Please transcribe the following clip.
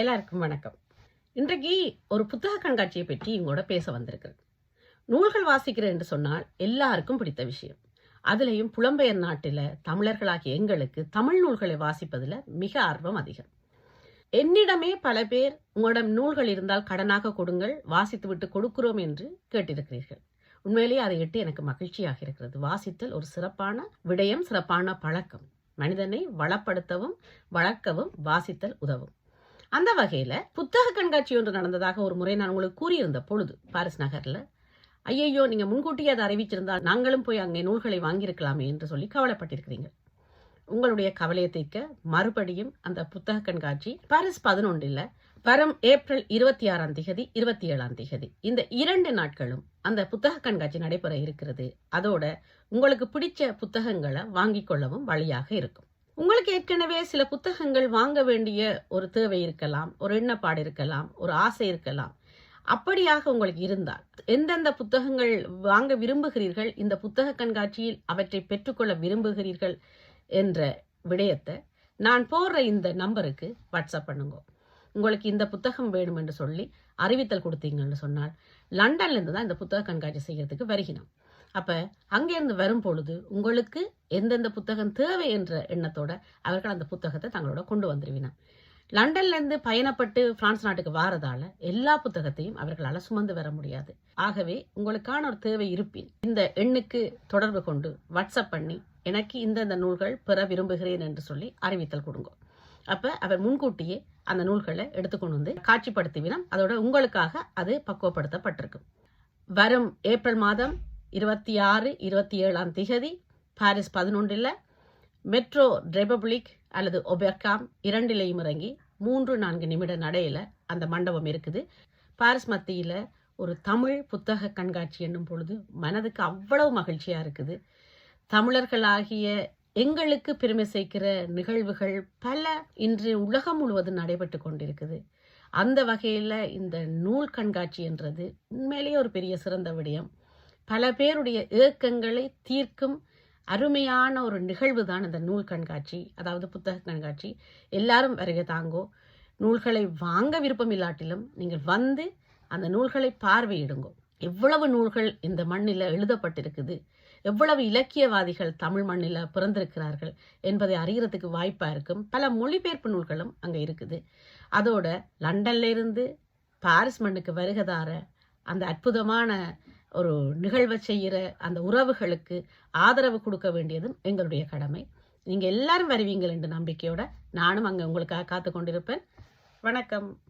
எல்லாருக்கும் வணக்கம். இன்றைக்கு ஒரு புத்தக கண்காட்சியை பற்றி இவங்களோட பேச வந்திருக்கிறேன் நூல்கள் வாசிக்கிறேன் என்று சொன்னால் எல்லாருக்கும் பிடித்த விஷயம். அதுலேயும் புலம்பெயர் நாட்டில் தமிழர்களாகிய எங்களுக்கு தமிழ் நூல்களை வாசிப்பதில் மிக ஆர்வம் அதிகம். என்னிடமே பல பேர் உங்களிடம் நூல்கள் இருந்தால் கடனாக கொடுங்கள் வாசித்து விட்டு கொடுக்கிறோம் என்று கேட்டிருக்கிறீர்கள். உண்மையிலேயே அதை இட்டு எனக்கு மகிழ்ச்சியாக இருக்கிறது. வாசித்தல் ஒரு சிறப்பான விடயம் சிறப்பான பழக்கம். மனிதனை வளப்படுத்தவும் வளர்க்கவும் வாசித்தல் உதவும். அந்த வகையில் புத்தக கண்காட்சி ஒன்று நடந்ததாக ஒரு முறை நான் உங்களுக்கு கூறியிருந்த பொழுது பாரிஸ் நகரில் ஐயையோ நீங்கள் முன்கூட்டியே அதை அறிவிச்சிருந்தால் நாங்களும் போய் அங்கே நூல்களை வாங்கியிருக்கலாமே என்று சொல்லி கவலைப்பட்டிருக்கிறீங்க உங்களுடைய கவலையை தீர்க்க மறுபடியும் அந்த புத்தக கண்காட்சி பாரிஸ் பதினொன்றில் வரும் ஏப்ரல் இருபத்தி ஆறாம் திகதி இருபத்தி ஏழாம் திகதி. இந்த இரண்டு நாட்களும் அந்த புத்தக கண்காட்சி நடைபெற இருக்கிறது. அதோட உங்களுக்கு பிடிச்ச புத்தகங்களை வாங்கிக் கொள்ளவும் வழியாக இருக்கும். உங்களுக்கு ஏற்கனவே சில புத்தகங்கள் வாங்க வேண்டிய ஒரு தேவை இருக்கலாம் ஒரு எண்ணப்பாடு இருக்கலாம் ஒரு ஆசை இருக்கலாம். அப்படியாக உங்களுக்கு இருந்தால் எந்தெந்த புத்தகங்கள் வாங்க விரும்புகிறீர்கள் இந்த புத்தக கண்காட்சியில் அவற்றை பெற்றுக்கொள்ள விரும்புகிறீர்கள் என்ற விடயத்தை நான் போடுற இந்த நம்பருக்கு வாட்ஸ்அப் பண்ணுங்க. உங்களுக்கு இந்த புத்தகம் வேணும் என்று சொல்லி அறிவித்தல் கொடுத்தீங்கன்னு சொன்னால் லண்டன்லேருந்து தான் இந்த புத்தக கண்காட்சி செய்கிறதுக்கு வருகிறோம் அப்போ அங்கேருந்து வரும் பொழுது உங்களுக்கு எந்தெந்த புத்தகம் தேவை என்ற எண்ணத்தோட அவர்கள் அந்த புத்தகத்தை தங்களோட கொண்டு வந்துருவினா லண்டன்லேருந்து பயணப்பட்டு பிரான்ஸ் நாட்டுக்கு வாரதால எல்லா புத்தகத்தையும் அவர்களால் சுமந்து வர முடியாது. ஆகவே உங்களுக்கான ஒரு தேவை இருப்பின் இந்த எண்ணுக்கு தொடர்பு கொண்டு வாட்ஸ்அப் பண்ணி எனக்கு இந்தந்த நூல்கள் பெற விரும்புகிறேன் என்று சொல்லி அறிவித்தல் கொடுங்க. அப்ப அவர் முன்கூட்டியே அந்த நூல்களை எடுத்துக்கொண்டு வந்து காட்சிப்படுத்துவினம் அதோட உங்களுக்காக அது பக்குவப்படுத்தப்பட்டிருக்கும். வரும் ஏப்ரல் மாதம் இருபத்தி ஆறு இருபத்தி ஏழாம் திகதி பாரிஸ் பதினொன்றில் மெட்ரோ ரெபப்ளிக் அல்லது ஒபெர்காம் இரண்டிலையும் இறங்கி மூன்று நான்கு நிமிட நடையில் அந்த மண்டபம் இருக்குது. பாரிஸ் மத்தியில் ஒரு தமிழ் புத்தக கண்காட்சி என்னும் பொழுது மனதுக்கு அவ்வளவு மகிழ்ச்சியாக இருக்குது. தமிழர்களாகிய எங்களுக்கு பெருமை சேர்க்கிற நிகழ்வுகள் பல இன்று உலகம் முழுவதும் நடைபெற்று கொண்டிருக்குது. அந்த வகையில் இந்த நூல் கண்காட்சி என்றது உண்மையிலேயே ஒரு பெரிய சிறந்த விடயம். பல பேருடைய ஏக்கங்களை தீர்க்கும் அருமையான ஒரு நிகழ்வு தான் இந்த நூல் கண்காட்சி. அதாவது புத்தக கண்காட்சி. எல்லாரும் வருகை தாங்கோ. நூல்களை வாங்க விருப்பம் இல்லாட்டிலும் நீங்கள் வந்து அந்த நூல்களை பார்வையிடுங்கோ. எவ்வளவு நூல்கள் இந்த மண்ணில் எழுதப்பட்டிருக்குது? எவ்வளவு இலக்கியவாதிகள் தமிழ் மண்ணில் பிறந்திருக்கிறார்கள் என்பதை அறிகிறதுக்கு வாய்ப்பாக இருக்கும். பல மொழிபெயர்ப்பு நூல்களும் அங்கே இருக்குது. அதோட லண்டன்ல இருந்து பாரிஸ் மண்ணுக்கு வருகதார அந்த அற்புதமான ஒரு நிகழ்வை செய்கிற அந்த உறவுகளுக்கு ஆதரவு கொடுக்க வேண்டியதும் எங்களுடைய கடமை. நீங்கள் எல்லாரும் வருவீங்கள் என்ற நம்பிக்கையோட நானும் அங்கே உங்களுக்காக காத்து கொண்டிருப்பேன் வணக்கம்.